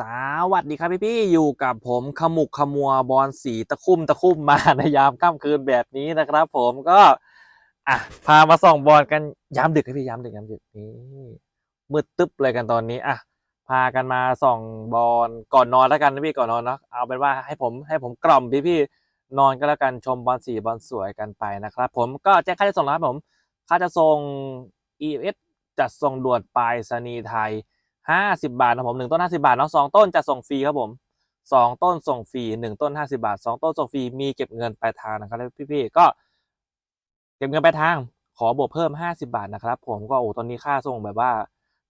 สวัสดีครับพี่พี่อยู่กับผมขมุกขมัวบอลสีตะคุ่มตะคุ่มมาในยามค่ำคืนแบบนี้นะครับ ผมก็ อะพามาส่องบอลกันยามดึกครับพี่ยามดึกยามดึกนี่มืดตึ๊บเลยกันตอนนี้อะพากันมาส่องบอลก่อนนอนแล้วกันนะพี่ก่อนนอนเนาะเอาเป็นว่าให้ผมให้ผมกล่อมพี่พี่นอนก็แล้วกันชมบอลสีบอลสวยกันไปนะครับ ผมก็แจ้งค่าจะส่งแล้วครับผมค่าจะส่ง ES จัดส่งด่วนปรษณีย์ไทย ห้าสิบาทนะผมหนึ่งต้นห้าสิบาทเนาะสองต้นจะส่งฟรีครับผมสองต้นส่งฟรีหนึ่งต้นห้าสิบาทสองต้นส่งฟรีมีเก็บเงินปลายทางนะครับแล้วพี่ๆก็ เก็บเงินปลายทาง ขอบวกเพิ่มห้าสิบาทนะครับ ผมก็โอ้ตอนนี้ค่าส่งแบบว่า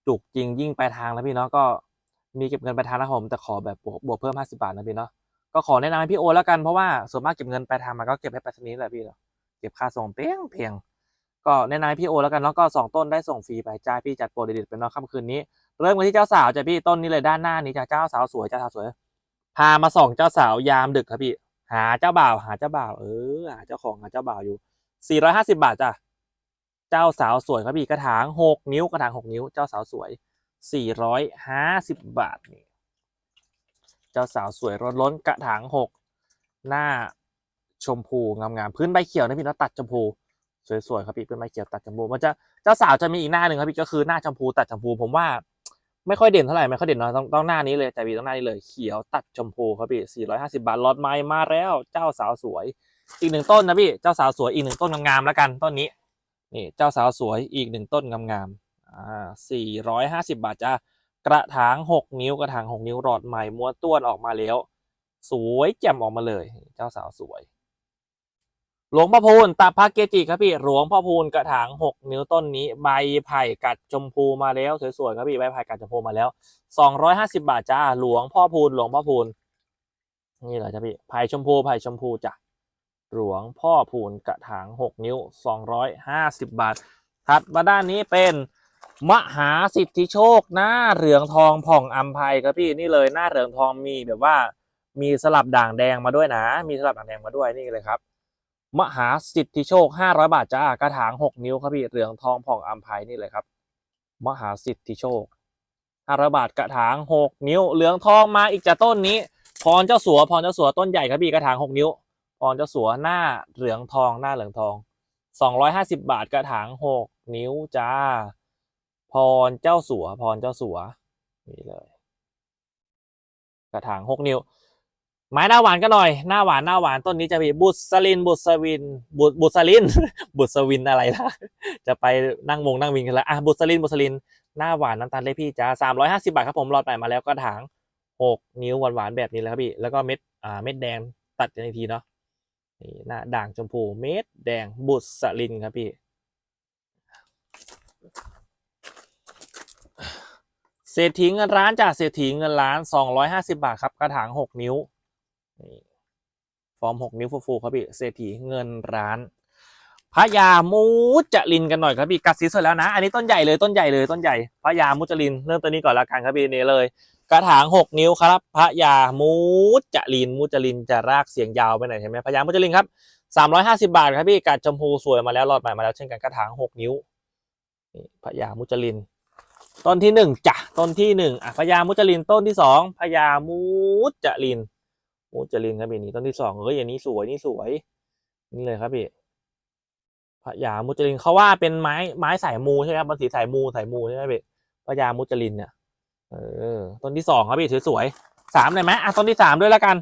จุกจริงยิ่งปลายทางแล้วพี่เนาะก็มีเก็บเงินปลายทางนะผมแต่ขอแบบบวกบวกเพิ่มห้าสิบาทนะพี่เนาะก็ขอแนะนำให้พี่โอแล้วกันเพราะว่าส่วนมากเก็บเงินปลายทางมันก็เก็บให้ไปรษณีย์แหละพี่เนาะเก็บค่าส่งเพียงเพียงก็แนะนำให้พี่โอแล้วกันแล้วก็สองต้นได้ส่งฟรีไปจ้าพี่จัดโปรเด็ดๆไปเนาะค่ำคืนนี้ เริ่มกันที่เจ้าสาวจ้ะพี่ต้นนี้เลยด้านหน้านี้จ้ะเจ้าสาวสวยเจ้าสาวสวย พามาส่องเจ้าสาวยามดึกครับพี่ หาเจ้าบ่าวหาเจ้าบ่าวเออหาเจ้าของหาเจ้าบ่าวอยู่450บาทจ้ะเจ้าสาวสวยครับพี่กระถาง6นิ้วกระถาง6นิ้ว เจ้าสาวสวย450บบาทนี่เจ้าสาวสวยรถล้นกระถาง6หน้าชมพูงามๆพื้นใบเขียวนะพี่เนาะตัดชมพูสวยๆครับพี่พื้นใบเขียวตัดชมพูมันจะเจ้าสาวจะมีอีกหน้าหนึ่งครับพี่ก็คือหน้าชมพูตัดชมพูผมว่า ไม่ค่อยเด่นเท่าไหร่ไม่ค่อยเด่นเนาะต้องต้องหน้านี้เลยแต่พี่ต้องหน้านี้เลยเขียวตัดชมพูครับพี่450 บาทลอตไม้มาแล้วเจ้าสาวสวย อีกหนึ่งต้นนะพี่เจ้าสาวสวยอีกหนึ่งต้นงามๆแล้วกันต้นนี้นี่เจ้าสาวสวยอีกหนึ่งต้นงามๆอ่า450 บาทจ้ากระถาง 6 นิ้วกระถาง 6 นิ้วหลอดใหม่ม้วนต้วนออกมาแล้ว สวยแจ่มออกมาเลย เจ้าสาวสวย หลวงพ่อพูนตาพระเกจิครับพี่ หลวงพ่อพูนกระถางหกนิ้วต้นนี้ ใบไผ่กัดชมพูมาแล้วสวยๆครับพี่ใบไผ่กัดชมพูมาแล้วสองร้อยห้าสิบาทจ้าหลวงพ่อพูนหลวงพ่อพูนนี่เหรอจ้าพี่ไผ่ชมพูไผ่ชมพูจ้ะหลวงพ่อพูนกระถางหกนิ้วสองร้อยห้าสิบบาท ถัดมาด้านนี้เป็นมหาสิทธิโชค หน้าเหลืองทองผ่องอัมภัยครับพี่นี่เลยหน้าเหลืองทองมีแบบว่า มีสลับด่างแดงมาด้วยนะ มีสลับด่างแดงมาด้วยนี่เลยครับ มหาสิทธิโชค 500 บาทจ้ากระถาง 6 นิ้วครับพี่เหลืองทองผ่องอัมภัยนี่เลยครับ มหาสิทธิโชค 500 บาทกระถาง 6 นิ้ว เหลืองทองมาอีกจากต้นนี้ พรเจ้าสัวพรเจ้าสัวต้นใหญ่ครับพี่กระถาง 6 นิ้ว พรเจ้าสัวหน้าเหลืองทองหน้าเหลืองทอง 250 บาทกระถาง 6 นิ้วจ้า พรเจ้าสัวพรเจ้าสัวนี่เลย กระถาง 6 นิ้ว ไม้หน้าหวานก็หน่อย หน้าหวานหน้าหวานต้นนี้จะมีบุษลิน บุษวิน บุบุษลิน บุษวินอะไรล่ะจะไปนั่งวงนั่งวินกันแล้วอะบุษลิน บุษลิน หน้าหวานน้ำตาลเลยพี่จ้าสามร้อยห้าสิบาทครับผมรอดใหม่มาแล้วก็ถางหกนิ้วหวานหวานแบบนี้เลยครับพี่ แล้วก็เม็ดอ่าเม็ดแดงตัดกันทีเนาะนี่หน้าด่างชมพูเม็ดแดงบุษลินครับพี่เศรษฐีเงินร้านจากเศรษฐีเงินล้านสองร้อยห้าสิบาทครับกระถางหกนิ้ว นี่ฟอร์มหกนิ้วฟูๆครับพี่เศรษฐีเงินร้านพระยามูจลินกันหน่อยครับพี่กัดสีสวยแล้วนะ อันนี้ต้นใหญ่เลยต้นใหญ่เลยต้นใหญ่พระยามุจลิน เริ่มตัวนี้ก่อนละกันครับพี่นี่เลย กระถางหกนิ้วครับพระยามูจลินมุจลินจะรากเสียงยาวไปไหนใช่ไหมพระยามุจลินครับสามร้อยห้าสิบาทครับพี่กัดชมพูสวยมาแล้วรอดใหม่มาแล้วเช่นกันกระถางหกนิ้วนี่พระยามุจลิน ต้นที่หนึ่งจ้ะต้นที่หนึ่งอะพญามุจลินต้นที่สองพญามุจลิน มูจลินครับพี่นี่ต้นที่สองเฮ้ยอันนี้สวยนี่สวย นี่เลยครับพี่พญามุจลินเขาว่าเป็นไม้ไม้สายมูใช่ไหมครับมันสีสายมูสายมูใช่ไหมพี่พญามุจลินเนี่ยเออต้นที่สองครับพี่สวยๆสามเลยไหมอะต้นที่สามด้วยแล้วกัน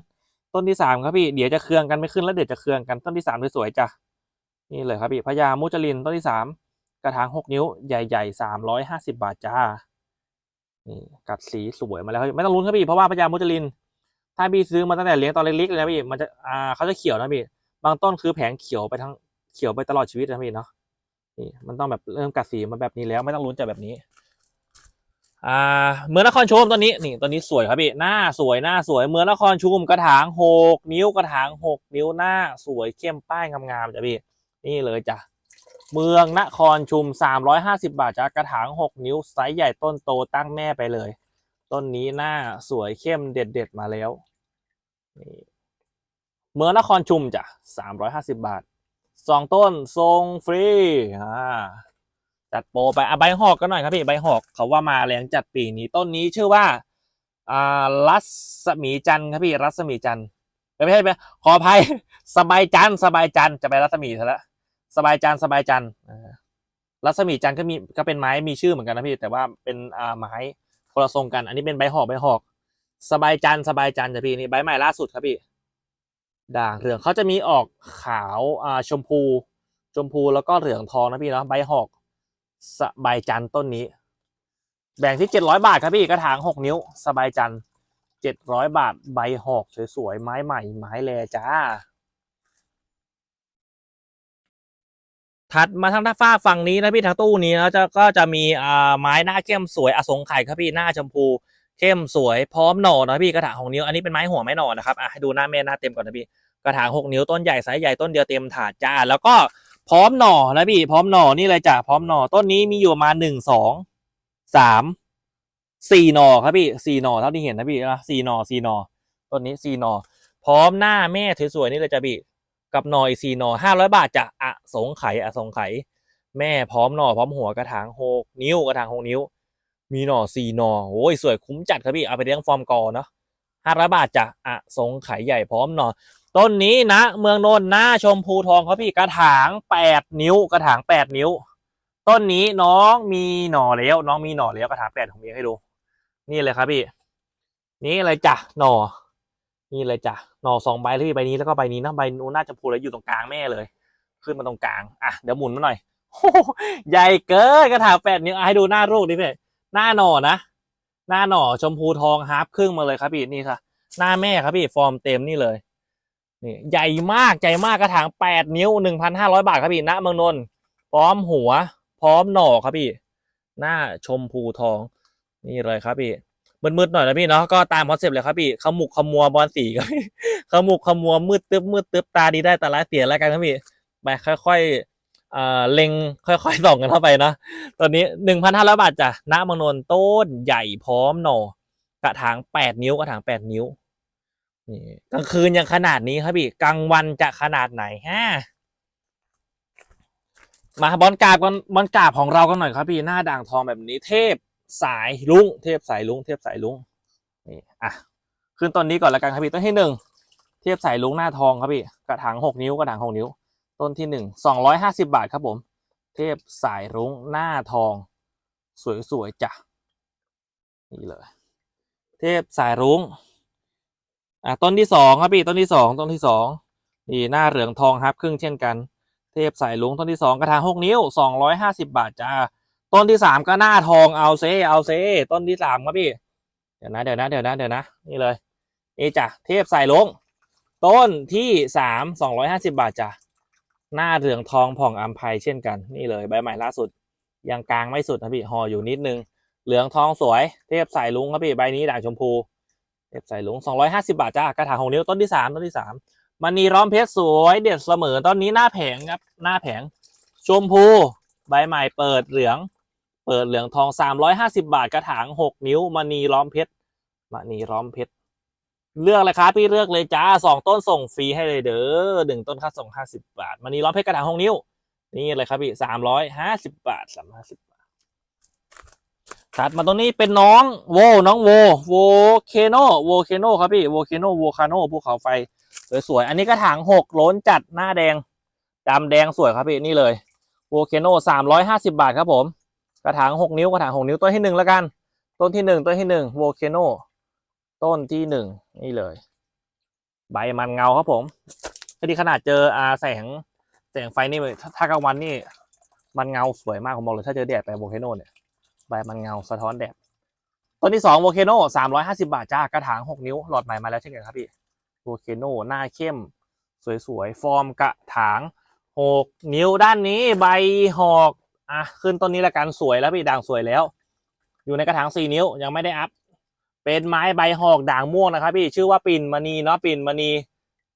ต้นที่สามครับพี่เดี๋ยวจะเครืองกันไม่ขึ้นแล้วเดี๋ยวจะเครืองกันต้นที่สามสวยๆจ้ะนี่เลยครับพี่พญามุจลินต้นที่สามกระถางหกนิ้วใหญ่ๆสามร้อยห้าสิบาทจ้านี่กัดสีสวยมาแล้วไม่ต้องลุ้นครับพี่เพราะว่าพญามุจลิน ถ้าพี่ซื้อมาตั้งแต่เลี้ยงตอนเล็กๆเลยนะพี่มันจะอ่าเขาจะเขียวนะพี่บางต้นคือแผงเขียวไปทั้งเขียวไปตลอดชีวิตนะพี่เนาะนี่มันต้องแบบเริ่มกัดสีมาแบบนี้แล้วไม่ต้องลุ้นจากแบบนี้ อ่า เมืองนครชุมตัวนี้นี่ตัวนี้สวยครับพี่หน้าสวยหน้าสวยเมืองนครชุมกระถางหกนิ้วกระถางหกนิ้วหน้าสวยเข้มป้ายงามๆจ้ะพี่นี่เลยจ้ะเมืองนครชุมสามร้อยห้าสิบาทจ้ะกระถางหกนิ้วไซส์ใหญ่ต้นโตตั้งแม่ไปเลย ต้นนี้หน้าสวยเข้มเด็ด ๆ มาแล้ว นี่เมืองนครชุมจ้ะสามร้อยห้าสิบบาทสองต้นทรงฟรีอ่าจัดโปรไปอะใบหอกกันหน่อยครับพี่ใบหอกเขาว่ามาแรงจัดปีนี้ต้นนี้ชื่อว่าอ่ารัศมีจันทร์ครับพี่รัศมีจันทร์ไม่ใช่ไหมขออภัยสบายจันทร์สบายจันทร์จะไปรัศมีซะแล้วสบายจันทร์สบายจันทร์อ่ารัศมีจันทร์ก็มีก็เป็นไม้มีชื่อเหมือนกันนะพี่แต่ว่าเป็นอ่าไม้คนละทรงกัน อันนี้เป็นใบหอกใบหอก สบายจันสบายจันจ้ะพี่นี่ใบใหม่ล่าสุดครับพี่ ด่างเหลืองเขาจะมีออกขาวอ่าชมพู ชมพูแล้วก็เหลืองทองนะพี่เนาะใบหอกสบายจันต้นนี้ แบ่งที่เจ็ดร้อยบาทครับพี่กระถางหกนิ้ว สบายจันเจ็ดร้อยบาทใบหอกสวยๆไม้ใหม่ไม้แลจ้า ถัดมาทางด้านฝ้าฝั่งนี้นะพี่ทางตู้นี้นะจะก็จะมีอ่าไม้หน้าเข้มสวยอสงไข่ครับพี่หน้าชมพู เข้มสวยพร้อมหน่อนะพี่กระถางหกนิ้วอันนี้เป็นไม้หัวไม้หน่อนะครับอะให้ดูหน้าแม่หน้าเต็มก่อนนะพี่กระถางหกนิ้วต้นใหญ่ไซส์ใหญ่ต้นเดียวเต็มถาดจ้า แล้วก็พร้อมหน่อนะพี่พร้อมหน่อนี่เลยจ้ะพร้อมหน่อต้นนี้มีอยู่ประมาณหนึ่งสองสามสี่หน่อครับพี่สี่หน่อเท่าที่เห็นนะพี่นะสี่หน่อสี่หน่อต้นนี้สี่หน่อพร้อมหน้าแม่สวยๆนี่เลยจ้ะพี่กับหน่ออีสี่หน่อห้าร้อยบาทจะอะสงไข่อะสงไข่แม่พร้อมหน่อพร้อมหัวกระถางหกนิ้วกระถางหกนิ้ว มีหน่อสี่หน่อโอ้ยสวยคุ้มจัดครับพี่เอาไปเลี้ยงฟอร์มกอเนาะห้าร้อยบาทจ้ะอะสงไข่ใหญ่พร้อมหน่อต้นนี้นะ เมืองนนท์หน้าชมพูทองครับพี่กระถางแปดนิ้ว กระถางแปดนิ้ว ต้นนี้น้องมีหน่อแล้ว น้องมีหน่อแล้วกระถางแปดของเมียให้ดู นี่เลยครับพี่ นี่เลยจ้ะหน่อ นี่เลยจ้ะหน่อสองใบเลยพี่ใบนี้แล้วก็ใบนี้นะใบนู้นน่าจะพูแล้วอยู่ตรงกลางแม่เลย ขึ้นมาตรงกลางอะเดี๋ยวหมุนมาหน่อยใหญ่เกินกระถางแปดนิ้วให้ดูหน้ารูปดิพี่ หน้าหน่อนะ หน้าหน่อชมพูทองฮาร์ปครึ่งมาเลยครับพี่นี่ค่ะ หน้าแม่ครับพี่ฟอร์มเต็มนี่เลยนี่ใหญ่มากใหญ่มากกระถางแปดนิ้วหนึ่งพันห้าร้อยบาทครับพี่ณเมืองนนท์พร้อมหัว พร้อมหน่อครับพี่ หน้าชมพูทอง นี่เลยครับพี่มืดๆหน่อยนะพี่เนาะก็ตามคอนเซปต์เลยครับพี่ขมุกขมัวบอลสีครับขมุกขมัวมืดตึ๊บมืดตึ๊บตาดีได้แต่ละเสียแล้วกันครับพี่ไปค่อยๆอ่า เล็งค่อยๆส่องกันเข้าไปนะตอนนี้หนึ่งพันห้าร้อยบาทจ้ะณมองนนต้นใหญ่พร้อมหน่อกระถางแปดนิ้วกระถางแปดนิ้วนี่กลางคืนยังขนาดนี้ครับพี่กลางวันจะขนาดไหนฮะมาบอลกาบกันบอลกาบของเรากันหน่อยครับพี่หน้าด่างทองแบบนี้ เทพสายลุงเทพสายลุงเทพสายลุงนี่อะขึ้นต้นนี้ก่อนละกันครับพี่ต้นที่หนึ่งเทพสายลุงหน้าทองครับพี่กระถางหกนิ้วกระถางหกนิ้ว ต้นที่หนึ่งสองร้อยห้าสิบาทครับผม เทพสายรุ้งหน้าทอง สวยๆจ้ะนี่เลย เทพสายรุ้งอะต้นที่สองครับพี่ต้นที่สองต้นที่สองนี่หน้าเหลืองทองครับครึ่งเช่นกัน เทพสายรุ้งต้นที่สองกระถางหกนิ้วสองร้อยห้าสิบาทจ้าต้นที่สามก็หน้าทองเอาเซเอาเซต้นที่สามครับพี่เดี๋ยวนะเดี๋ยวนะเดี๋ยวนะเดี๋ยวนะนี่เลยนี่จ้ะเทพสายรุ้งต้นที่สามสองร้อยห้าสิบาทจ้ะ หน้าเหลืองทองผ่องอัมภัยเช่นกันนี่เลยใบใหม่ล่าสุด ยังกลางไม่สุดนะพี่ห่ออยู่นิดนึง เหลืองทองสวย เทพสายลุงครับพี่ใบนี้ด่างชมพู เทพสายลุงสองร้อยห้าสิบาทจ้ากระถางหกนิ้วต้นที่สามต้นที่สามมันนีร้อมเพชรสวยเด็ดเสมอต้นนี้หน้าแผงครับหน้าแผงชมพูใบใหม่เปิดเหลือง เปิดเหลืองทองสามร้อยห้าสิบาทกระถางหกนิ้วมันนีล้อมเพชรมันนีล้อมเพชร เลือกเลยครับพี่เลือกเลยจ้าสองต้นส่งฟรีให้เลยเด้อหนึ่งต้นค่าส่งห้าสิบบาทมันนี้ร้องเพชรกระถางหกนิ้ว นี่เลยครับพี่สามร้อยห้าสิบบาทสามห้าสิบบาทถัดมาตรงนี้เป็นน้องโวน้องโวโวเคโนโวเคโนครับพี่โวเคโนโวคาโนภูเขาไฟสวยๆอันนี้กระถางหกล้นจัดหน้าแดงดำแดงสวยครับพี่นี่เลยโวเคโนสามร้อยห้าสิบาทครับผมกระถางหกนิ้วกระถางหกนิ้วต้นที่หนึ่งแล้วกัน ต้นที่หนึ่งต้นที่หนึ่งโวเคโน ต้นที่หนึ่งนี่เลย ใบมันเงาครับผมพอดีขนาดเจออาแสงแสงไฟนี่ถ้ากลางวันนี่ มันเงาสวยมากผมบอกเลยถ้าเจอแดดไปโวเคโนเนี่ยใบมันเงาสะท้อนแดดต้นที่สองโวเคโนสามร้อยห้าสิบาทจ้ากระถางหกนิ้วหลอดใหม่มาแล้วเช่นกันครับพี่โวเคโนหน้าเข้ม สวยๆ ฟอร์มกระถางหกนิ้วด้านนี้ใบหอกอะขึ้นต้นนี้ละกันสวยแล้วพี่ด่างสวยแล้ว อยู่ในกระถางสี่นิ้วยังไม่ได้อัพ เป็นไม้ใบหอกด่างม่วงนะครับพี่ชื่อว่าปิ่นมณีเนาะปิ่นมณี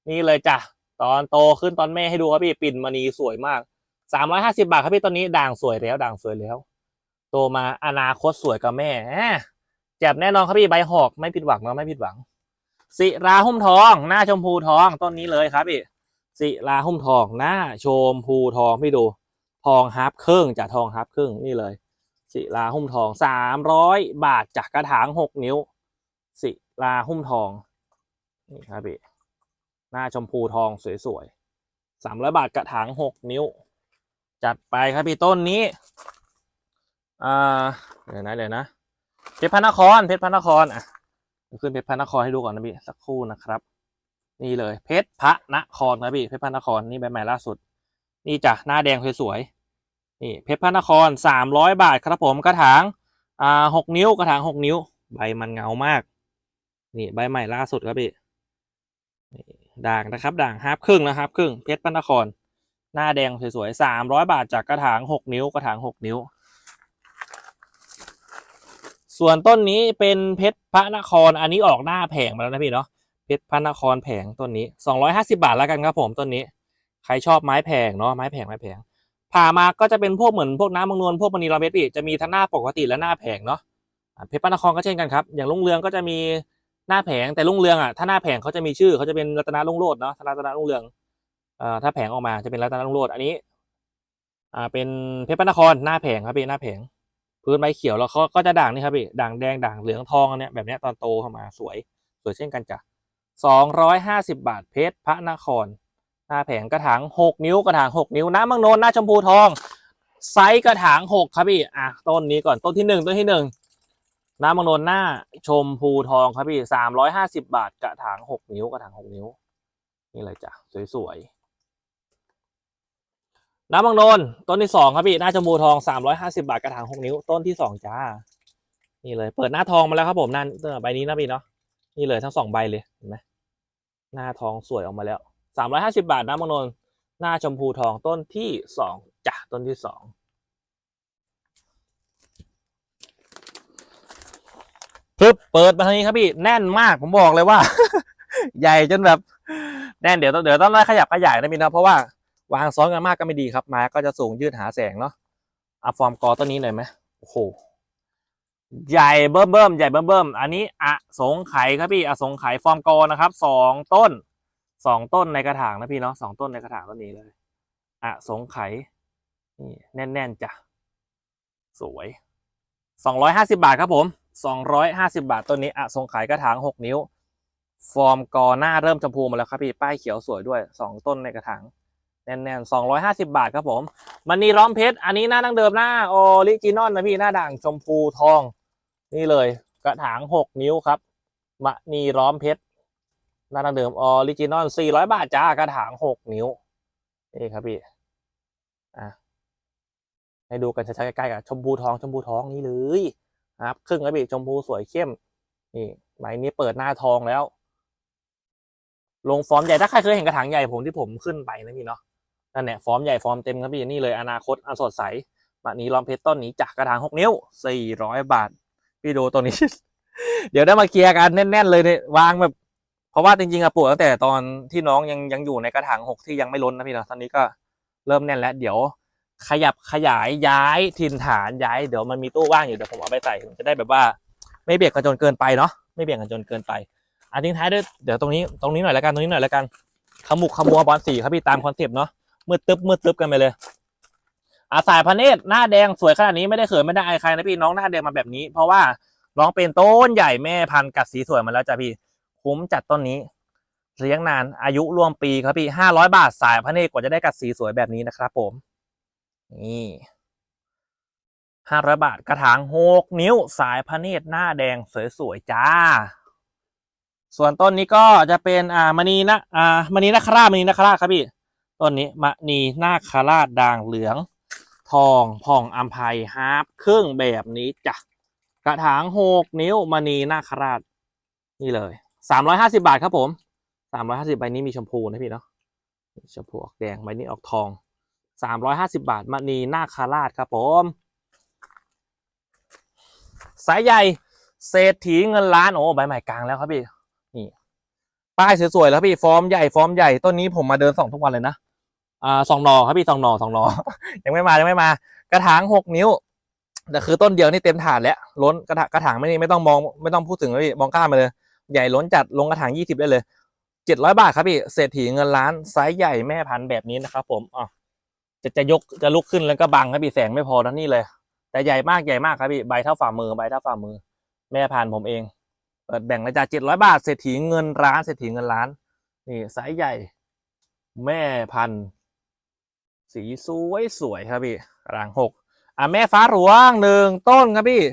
นี่เลยจ้ะตอนโตขึ้นตอนแม่ให้ดูครับพี่ปิ่นมณีสวยมากสามร้อยห้าสิบาทครับพี่ตอนนี้ด่างสวยแล้วด่างสวยแล้ว โตมาอนาคตสวยกับแม่แจบแน่นอนครับพี่ใบหอกไม่ผิดหวังเนาะไม่ผิดหวัง สิราหุ้มทอง หน้าชมพูทองต้นนี้เลยครับพี่สิราหุ้มทองหน้าชมพูทองพี่ดูทองฮับครึ่งจากทองฮับครึ่งนี่เลยศิลาหุ้มทองสามร้อยบาทจากกระถางหกนิ้ว ลาหุ้มทองนี่ครับพี่หน้าชมพูทองสวยๆสามร้อยบาทกระถางหกนิ้ว จัดไปครับพี่ต้นนี้อ่าเดี๋ยวนะเดี๋ยวนะเพชรพระนครเพชรพระนครอะขึ้นเพชรพระนครให้ดูก่อนนะพี่สักครู่นะครับ นี่เลยเพชรพระนครนะพี่เพชรพระนครนี่ใบใหม่ล่าสุด นี่จ้ะหน้าแดงสวยๆนี่เพชรพระนครสามร้อยบาทครับผมกระถางอ่าหกนิ้วกระถางหกนิ้ว ใบมันเงามาก นี่ใบใหม่ล่าสุดครับพี่ด่างนะครับ ด่างฮาร์ปครึ่งนะครับครึ่งเพชรพระนคร หน้าแดงสวยๆสามร้อยบาทจากกระถางหกนิ้วกระถางหกนิ้ว ส่วนต้นนี้เป็นเพชรพระนครอันนี้ออกหน้าแผงมาแล้วนะพี่เนาะเพชรพระนครแผงต้นนี้สองร้อยห้าสิบาทแล้วกันครับผมต้นนี้ ใครชอบไม้แผงเนาะไม้แผงไม้แผงผ่ามาก็จะเป็นพวกเหมือนพวกน้ำมังนวลพวกมณีราเมตพี่จะมีทั้งหน้าปกติและหน้าแผงเนาะเพชรพระนครก็เช่นกันครับ อย่างลุงเรืองก็จะมี หน้าแผงแต่ลุงเรืองอะถ้าหน้าแผงเขาจะมีชื่อเขาจะเป็นรัตนาลุงโรดเนาะรัตนาลุงเรืองเอ่อถ้าแผงออกมาจะเป็นรัตนาลุงโรดอันนี้ อ่า เป็นเพชรพระนครหน้าแผงครับพี่หน้าแผง พื้นไม้เขียวแล้วเขาก็จะด่างนี่ครับพี่ด่างแดงด่างเหลืองทองอันเนี้ยแบบเนี้ยตอนโตเข้ามาสวย สวยเช่นกันจ้ะสองร้อยห้าสิบบาทเพชรพระนคร หน้าแผงกระถางหกนิ้วกระถางหกนิ้วน้ำมังโนนหน้าชมพูทองไซส์กระถางหกครับพี่อะต้นนี้ก่อนต้นที่หนึ่งต้นที่หนึ่ง น้ำมังโนนหน้าชมพูทองครับพี่สามร้อยห้าสิบาทกระถางหกนิ้วกระถางหกนิ้ว นี่เลยจ้ะสวยๆน้ำมังโนนต้นที่สองครับพี่หน้าชมพูทองสามร้อยห้าสิบาทกระถางหกนิ้ว ต้นที่สองจ้า นี่เลย เปิดหน้าทองมาแล้วครับผมนั่นใบนี้นะพี่เนาะนี่เลยทั้งสองใบเลยเห็นไหมหน้าทองสวยออกมาแล้วสามร้อยห้าสิบาทน้ำมังโนนหน้าชมพูทองต้นที่สองจ้ะต้นที่สอง ปึ๊บเปิดมาทางนี้ครับพี่แน่นมากผมบอกเลยว่า ใหญ่จนแบบแน่นเดี๋ยวต้องเดี๋ยวต้องไล่ขยับขยายนะพี่นะเพราะว่าวางซ้อนกันมากก็ไม่ดีครับไม้ก็จะสูงยืดหาแสงเนาะเอาฟอร์มกอต้นนี้หน่อยไหมโอ้โหใหญ่เบิ่มเบิ่มใหญ่เบิ่มเบิ่มอันนี้อะสงไขยครับพี่อะสงไขยฟอร์มกอนะครับสองต้นสองต้นในกระถางนะพี่เนาะสองต้นในกระถางต้นนี้เลยอะสงไขยนี่แน่นๆจ้ะสวยสองร้อยห้าสิบาทครับผม สองร้อยห้าสิบาทต้นนี้อะทรงขายกระถางหกนิ้ว ฟอร์มกอหน้าเริ่มชมพูมาแล้วครับพี่ป้ายเขียวสวยด้วยสองต้นในกระถางแน่นๆสองร้อยห้าสิบาทครับผมมันนี่ร้อมเพชรอันนี้หน้าดั้งเดิมหน้าออริจินอลนะพี่หน้าด่างชมพูทอง นี่เลยกระถางหกนิ้วครับมะนีร้อมเพชรหน้าดั้งเดิมออริจินอลสี่ร้อยบาทจ้ากระถางหกนิ้วนี่ครับพี่อะให้ดูกันชัดๆใกล้ๆกับชมพูทองชมพูทองนี่เลย ครับครึ่งกระบี่ชมพูสวยเข้มนี่ใบนี้เปิดหน้าทองแล้ว ลงฟอร์มใหญ่ถ้าใครเคยเห็นกระถางใหญ่ผมที่ผมขึ้นไปนะพี่เนาะนั่นแหละฟอร์มใหญ่ฟอร์มเต็มครับพี่นี่เลยอนาคตอันสดใสแบบนี้ลอมเพชรต้นนี้จากกระถางหกนิ้วสี่ร้อยบาท พี่ดูตัวนี้ เดี๋ยวได้มาเคลียร์กันแน่น ๆ เลยเนี่ยวางแบบ เพราะว่าจริงๆอะปลูกตั้งแต่ตอนที่น้องยังยังอยู่ในกระถางหกที่ยังไม่ล้นนะพี่เนาะตอนนี้ก็เริ่มแน่นแล้วเดี๋ยว ขยับขยายย้ายถิ่นฐานย้ายเดี๋ยวมันมีตู้ว่างอยู่เดี๋ยวผมเอาไปใส่ผมจะได้แบบว่า ไม่เบียดกันจนเกินไปเนาะไม่เบียดกันจนเกินไปอันทิ้งท้ายด้วยเดี๋ยวตรงนี้ตรงนี้หน่อยละกันตรงนี้หน่อยละกันขมุกขมัวบอลสีครับพี่ตามคอนเซปต์เนาะมืดตึ๊บมืดตึ๊บกันไปเลยอาสายพระเนตรหน้าแดงสวยขนาดนี้ไม่ได้เขินไม่ได้อายใครนะพี่น้องหน้าแดงมาแบบนี้ เพราะว่าน้องเป็นต้นใหญ่แม่พันธุ์กัดสีสวยมาแล้วจ้ะพี่คุ้มจัดต้นนี้เลี้ยงนานอายุร่วมปีครับพี่ห้าร้อยบาทสายพระเนตรกว่าจะได้กัดสีสวยแบบนี้นะครับผม นี่ห้าร้อยบาทกระถางหกนิ้วสายพระเนตรหน้าแดงสวยๆจ้า ส่วนต้นนี้ก็จะเป็นอ่ามณีนะอ่ามณีนาคราชมณีนาคราชครับพี่ต้นนี้มณีนาคราชด่างเหลือง ทองผ่องอัมภัยฮาร์ปครึ่งแบบนี้จ้ะกระถางหกนิ้วมณีนาคราช นี่เลยสามร้อยห้าสิบาทครับผมสามร้อยห้าสิบใบนี้มีชมพูนะพี่เนาะชมพูออกแดงใบนี้ออกทอง สามร้อยห้าสิบาทมณีนาคาราชครับผม สายใหญ่เศรษฐีเงินล้าน โอ้ใบใหม่กลางแล้วครับพี่ นี่ป้ายสวยๆแล้วพี่ ฟอร์มใหญ่ฟอร์มใหญ่ต้นนี้ผมมาเดินส่องทุกวันเลยนะ อ่าสองหนอครับพี่สองหนอสองหนอ ยังไม่มายังไม่มา กระถางหกนิ้วแต่คือต้นเดียวนี่เต็มถาดแล้วล้นกระถางกระถางไม่นี่ไม่ต้องมองไม่ต้องพูดถึงเลยพี่มองข้ามไปเลย ใหญ่ล้นจัดลงกระถางยี่สิบได้เลยเจ็ดร้อยบาทครับพี่เศรษฐีเงินล้านไซส์ใหญ่แม่พันธุ์แบบนี้นะครับผมอะ จะจะยกจะลุกขึ้นแล้วก็บังครับพี่แสงไม่พอทั้งนี่เลย แต่ใหญ่มากใหญ่มากครับพี่ใบเท่าฝ่ามือใบเท่าฝ่ามือ แม่พันธุ์ผมเองเปิดแบ่งเลยจ้าเจ็ดร้อยบาทเศรษฐีเงินร้านเศรษฐีเงินล้าน นี่ไซส์ใหญ่ แม่พันธุ์สีสวยสวยครับพี่รางหกอะแม่ฟ้าหลวงหนึ่งต้นครับพี่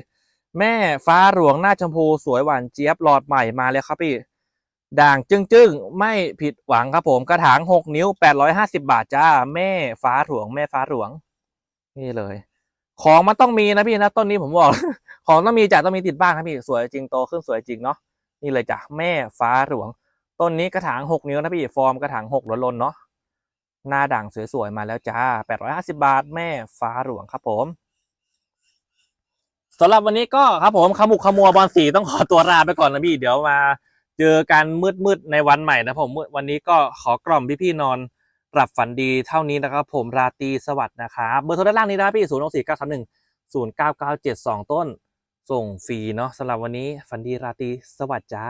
แม่ฟ้าหลวงหน้าชมพูสวยหวานเจี๊ยบหลอดใหม่มาแล้วครับพี่ ด่างจึ้งจึ้งๆ ไม่ผิดหวังครับผมกระถางหกนิ้วแปดร้อยห้าสิบาทจ้า แม่ฟ้าหลวง แม่ฟ้าหลวง นี่เลย ของมันต้องมีนะพี่นะต้นนี้ผมบอก ของต้องมีจ้ะต้องมีติดบ้านครับพี่สวยจริงโตขึ้นสวยจริงเนาะนี่เลยจ้ะแม่ฟ้าหลวง ต้นนี้กระถางหกนิ้วนะพี่ฟอร์มกระถางหกล้นๆเนาะหน้าด่างสวยๆมาแล้วจ้าแปดร้อยห้าสิบาท แม่ฟ้าหลวงครับผมสำหรับวันนี้ก็ครับผมขมุกขมัวบอลสีต้องขอตัวลาไปก่อนนะพี่เดี๋ยวมา เจอกันมืดๆในวันใหม่นะผมวันนี้ก็ขอกล่อมพี่ๆนอนหลับฝันดีเท่านี้นะครับผมราตรีสวัสดิ์นะครับเบอร์โทรด้านล่างนี้นะพี่ศูนย์หกสี่เก้าสามหนึ่งศูนย์เก้าเก้าเจ็ดสองต้น ส่งฟรีเนาะสำหรับวันนี้ฝันดีราตรีสวัสดิ์จ้า